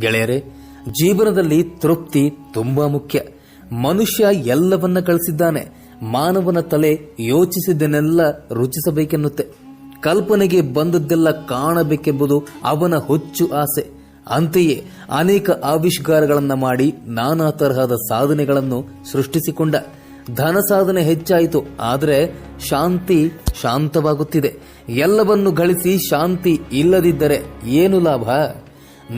ಗೆಳೆಯರೆ, ಜೀವನದಲ್ಲಿ ತೃಪ್ತಿ ತುಂಬಾ ಮುಖ್ಯ. ಮನುಷ್ಯ ಎಲ್ಲವನ್ನ ಕಳಿಸಿದ್ದಾನೆ, ಮಾನವನ ತಲೆ ಯೋಚಿಸಿದ್ದನ್ನೆಲ್ಲ ರುಚಿಸಬೇಕೆನ್ನುತ್ತೆ. ಕಲ್ಪನೆಗೆ ಬಂದದ್ದೆಲ್ಲ ಕಾಣಬೇಕೆಂಬುದು ಅವನ ಹುಚ್ಚು ಆಸೆ. ಅಂತೆಯೇ ಅನೇಕ ಆವಿಷ್ಕಾರಗಳನ್ನು ಮಾಡಿ ನಾನಾ ತರಹದ ಸಾಧನೆಗಳನ್ನು ಸೃಷ್ಟಿಸಿಕೊಂಡ. ಧನ ಸಾಧನೆ ಹೆಚ್ಚಾಯಿತು, ಆದರೆ ಶಾಂತಿ ಶಾಂತವಾಗುತ್ತಿದೆ. ಎಲ್ಲವನ್ನು ಗಳಿಸಿ ಶಾಂತಿ ಇಲ್ಲದಿದ್ದರೆ ಏನು ಲಾಭ?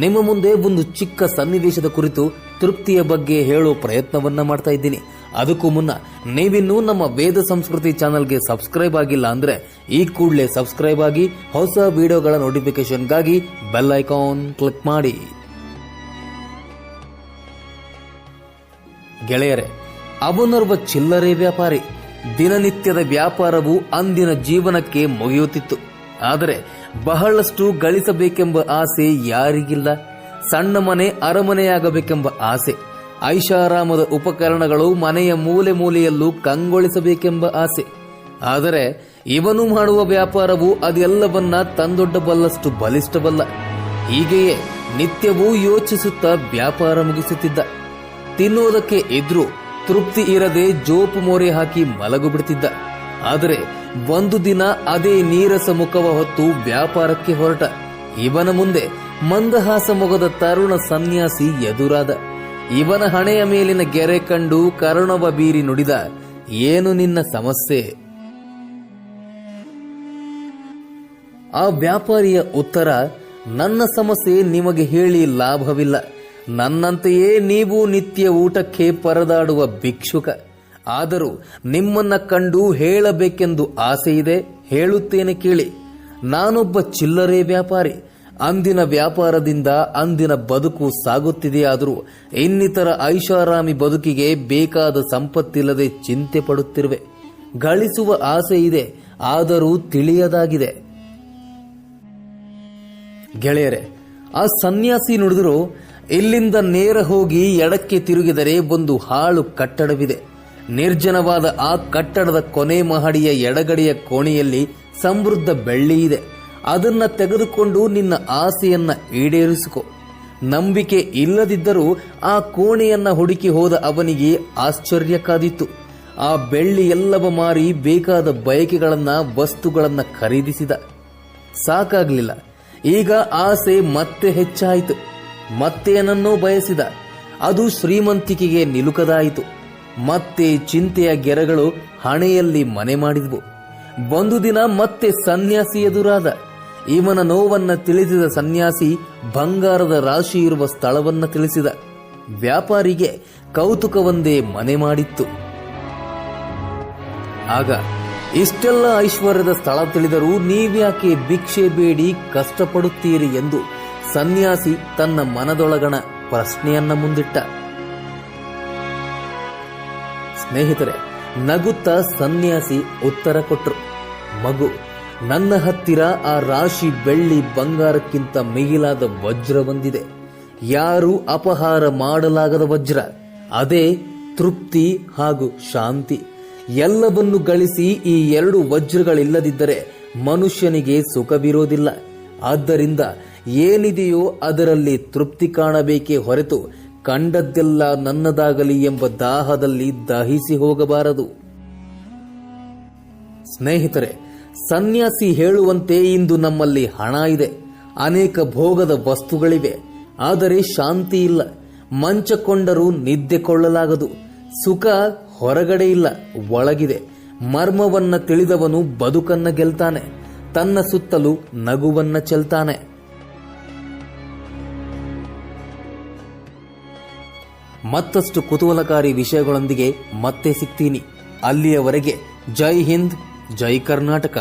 ನಿಮ್ಮ ಮುಂದೆ ಒಂದು ಚಿಕ್ಕ ಸನ್ನಿವೇಶದ ಕುರಿತು ತೃಪ್ತಿಯ ಬಗ್ಗೆ ಹೇಳೋ ಪ್ರಯತ್ನವನ್ನ ಮಾಡ್ತಾ ಇದ್ದೀನಿ. ಅದಕ್ಕೂ ಮುನ್ನ ನೀವಿನ್ನೂ ನಮ್ಮ ವೇದ ಸಂಸ್ಕೃತಿ ಚಾನೆಲ್ಗೆ ಸಬ್ಸ್ಕ್ರೈಬ್ ಆಗಿಲ್ಲ ಅಂದ್ರೆ ಈ ಕೂಡಲೇ ಸಬ್ಸ್ಕ್ರೈಬ್ ಆಗಿ ಹೊಸ ವಿಡಿಯೋಗಳ ನೋಟಿಫಿಕೇಶನ್ಗಾಗಿ ಬೆಲ್ ಐಕಾನ್ ಕ್ಲಿಕ್ ಮಾಡಿ. ಗೆಳೆಯರೆ ಅವನೊರ್ವ ಚಿಲ್ಲರೆ ವ್ಯಾಪಾರಿ ದಿನನಿತ್ಯದ ವ್ಯಾಪಾರವು ಅಂದಿನ ಜೀವನಕ್ಕೆ ಮುಗಿಯುತ್ತಿತ್ತು. ಆದರೆ ಬಹಳಷ್ಟು ಗಳಿಸಬೇಕೆಂಬ ಆಸೆ ಯಾರಿಗಿಲ್ಲ. ಸಣ್ಣ ಮನೆ ಅರಮನೆಯಾಗಬೇಕೆಂಬ ಆಸೆ. ಐಷಾರಾಮದ ಉಪಕರಣಗಳು ಮನೆಯ ಮೂಲೆ ಮೂಲೆಯಲ್ಲೂ ಕಂಗೊಳಿಸಬೇಕೆಂಬ ಆಸೆ. ಆದರೆ ಇವನು ಮಾಡುವ ವ್ಯಾಪಾರವು ಅದೆಲ್ಲವನ್ನ ತಂದೊಡ್ಡಬಲ್ಲಷ್ಟು ಬಲಿಷ್ಠವಲ್ಲ. ಹೀಗೆಯೇ ನಿತ್ಯವೂ ಯೋಚಿಸುತ್ತಾ ವ್ಯಾಪಾರ ಮುಗಿಸುತ್ತಿದ್ದ. ತಿನ್ನುವುದಕ್ಕೆ ಇದ್ರೂ ತೃಪ್ತಿ ಇರದೆ ಜೋಪು ಮೋರೆ ಹಾಕಿ ಮಲಗು ಬಿಡುತ್ತಿದ್ದ. ಆದರೆ ಒಂದು ದಿನ ಅದೇ ನೀರಸ ಮುಖವ ಹೊತ್ತು ವ್ಯಾಪಾರಕ್ಕೆ ಹೊರಟ. ಇವನ ಮುಂದೆ ಮಂದಹಾಸ ಮೊಗದ ತರುಣ ಸನ್ಯಾಸಿ ಎದುರಾದ. ಇವನ ಹಣೆಯ ಮೇಲಿನ ಗೆರೆ ಕಂಡು ಕರುಣವ ಬೀರಿ ನುಡಿದ, ಏನು ನಿನ್ನ ಸಮಸ್ಯೆ? ಆ ವ್ಯಾಪಾರಿಯ ಉತ್ತರ, ನನ್ನ ಸಮಸ್ಯೆ ನಿಮಗೆ ಹೇಳಿ ಲಾಭವಿಲ್ಲ. ನನ್ನಂತೆಯೇ ನೀವು ನಿತ್ಯ ಊಟಕ್ಕೆ ಪರದಾಡುವ ಭಿಕ್ಷುಕ. ಆದರೂ ನಿಮ್ಮನ್ನ ಕಂಡು ಹೇಳಬೇಕೆಂದು ಆಸೆ ಇದೆ ಹೇಳುತ್ತೇನೆ ಕೇಳಿ. ನಾನೊಬ್ಬ ಚಿಲ್ಲರೆ ವ್ಯಾಪಾರಿ. ಅಂದಿನ ವ್ಯಾಪಾರದಿಂದ ಅಂದಿನ ಬದುಕು ಸಾಗುತ್ತಿದೆಯಾದರೂ ಇನ್ನಿತರ ಐಷಾರಾಮಿ ಬದುಕಿಗೆ ಬೇಕಾದ ಸಂಪತ್ತಿಲ್ಲದೆ ಚಿಂತೆ ಪಡುತ್ತಿರುವೆ. ಗಳಿಸುವ ಆಸೆ ಇದೆ ಆದರೂ ತಿಳಿಯದಾಗಿದೆ. ಗೆಳೆಯರೆ, ಆ ಸನ್ಯಾಸಿ ನುಡಿದರೂ, ಇಲ್ಲಿಂದ ನೇರ ಹೋಗಿ ಎಡಕ್ಕೆ ತಿರುಗಿದರೆ ಒಂದು ಹಾಳು ಕಟ್ಟಡವಿದೆ. ನಿರ್ಜನವಾದ ಆ ಕಟ್ಟಡದ ಕೊನೆ ಮಹಡಿಯ ಎಡಗಡೆಯ ಕೋಣೆಯಲ್ಲಿ ಸಮೃದ್ಧ ಬೆಳ್ಳಿ ಇದೆ. ಅದನ್ನ ತೆಗೆದುಕೊಂಡು ನಿನ್ನ ಆಸೆಯನ್ನ ಈಡೇರಿಸಿಕೊ. ನಂಬಿಕೆ ಇಲ್ಲದಿದ್ದರೂ ಆ ಕೋಣೆಯನ್ನ ಹುಡುಕಿ ಹೋದ ಅವನಿಗೆ ಆಶ್ಚರ್ಯ ಕಾದಿತ್ತು ಆ ಬೆಳ್ಳಿ ಎಲ್ಲವ ಮಾರಿ ಬೇಕಾದ ಬಯಕೆಗಳನ್ನ, ವಸ್ತುಗಳನ್ನ ಖರೀದಿಸಿದ. ಸಾಕಾಗ್ಲಿಲ್ಲ. ಈಗ ಆಸೆ ಮತ್ತೆ ಹೆಚ್ಚಾಯಿತು. ಮತ್ತೇನನ್ನೋ ಬಯಸಿದ. ಅದು ಶ್ರೀಮಂತಿಕೆಗೆ ನಿಲುಕದಾಯಿತು. ಮತ್ತೆ ಚಿಂತೆಯ ಗೆರೆಗಳು ಹಣೆಯಲ್ಲಿ ಮನೆ ಮಾಡಿದ್ವು. ಒಂದು ದಿನ ಮತ್ತೆ ಸನ್ಯಾಸಿ ಎದುರಾದ. ಇವನ ನೋವನ್ನ ತಿಳಿಸಿದ ಸನ್ಯಾಸಿ ಬಂಗಾರದ ರಾಶಿ ಇರುವ ಸ್ಥಳವನ್ನ ತಿಳಿಸಿದ. ವ್ಯಾಪಾರಿಗೆ ಕೌತುಕವೊಂದೇ ಮನೆ ಮಾಡಿತ್ತು. ಆಗ ಇಷ್ಟೆಲ್ಲ ಐಶ್ವರ್ಯದ ಸ್ಥಳ ತಿಳಿದರೂ ನೀವ್ಯಾಕೆ ಭಿಕ್ಷೆ ಬೇಡಿ ಕಷ್ಟಪಡುತ್ತೀರಿ ಎಂದು ಸನ್ಯಾಸಿ ತನ್ನ ಮನದೊಳಗಣ ಪ್ರಶ್ನೆಯನ್ನ ಮುಂದಿಟ್ಟ. ಸ್ನೇಹಿತರೆ, ನಗುತ್ತ ಸನ್ಯಾಸಿ ಉತ್ತರ ಕೊಟ್ರು. ಮಗು, ನನ್ನ ಹತ್ತಿರ ಆ ರಾಶಿ ಬೆಳ್ಳಿ ಬಂಗಾರಕ್ಕಿಂತ ಮಿಗಿಲಾದ ವಜ್ರ ಬಂದಿದೆ. ಯಾರು ಅಪಹಾರ ಮಾಡಲಾಗದ ವಜ್ರ. ಅದೇ ತೃಪ್ತಿ ಹಾಗೂ ಶಾಂತಿ. ಎಲ್ಲವನ್ನು ಗಳಿಸಿ ಈ ಎರಡು ವಜ್ರಗಳಿಲ್ಲದಿದ್ದರೆ ಮನುಷ್ಯನಿಗೆ ಸುಖವಿರೋದಿಲ್ಲ ಆದ್ದರಿಂದ ಏನಿದೆಯೋ ಅದರಲ್ಲಿ ತೃಪ್ತಿ ಕಾಣಬೇಕೇ ಹೊರತು ಕಂಡದ್ದೆಲ್ಲ ನನ್ನದಾಗಲಿ ಎಂಬ ದಾಹದಲ್ಲಿ ದಹಿಸಿ ಹೋಗಬಾರದು. ಸ್ನೇಹಿತರೆ, ಸನ್ಯಾಸಿ ಹೇಳುವಂತೆ ಇಂದು ನಮ್ಮಲ್ಲಿ ಹಣ ಇದೆ. ಅನೇಕ ಭೋಗದ ವಸ್ತುಗಳಿವೆ. ಆದರೆ ಶಾಂತಿ ಇಲ್ಲ. ಮಂಚಕೊಂಡರೂ ನಿದ್ದೆ ಕೊಳ್ಳಲಾಗದು. ಸುಖ ಹೊರಗಡೆ ಇಲ್ಲ. ಒಳಗಿದೆ. ಮರ್ಮವನ್ನ ತಿಳಿದವನು ಬದುಕನ್ನ ಗೆಲ್ತಾನೆ. ತನ್ನ ಸುತ್ತಲೂ ನಗುವನ್ನ ಚೆಲ್ತಾನೆ. ಮತ್ತಷ್ಟು ಕುತೂಹಲಕಾರಿ ವಿಷಯಗಳೊಂದಿಗೆ ಮತ್ತೆ ಸಿಗ್ತೀನಿ. ಅಲ್ಲಿಯವರೆಗೆ ಜೈ ಹಿಂದ್ ಜೈ ಕರ್ನಾಟಕ.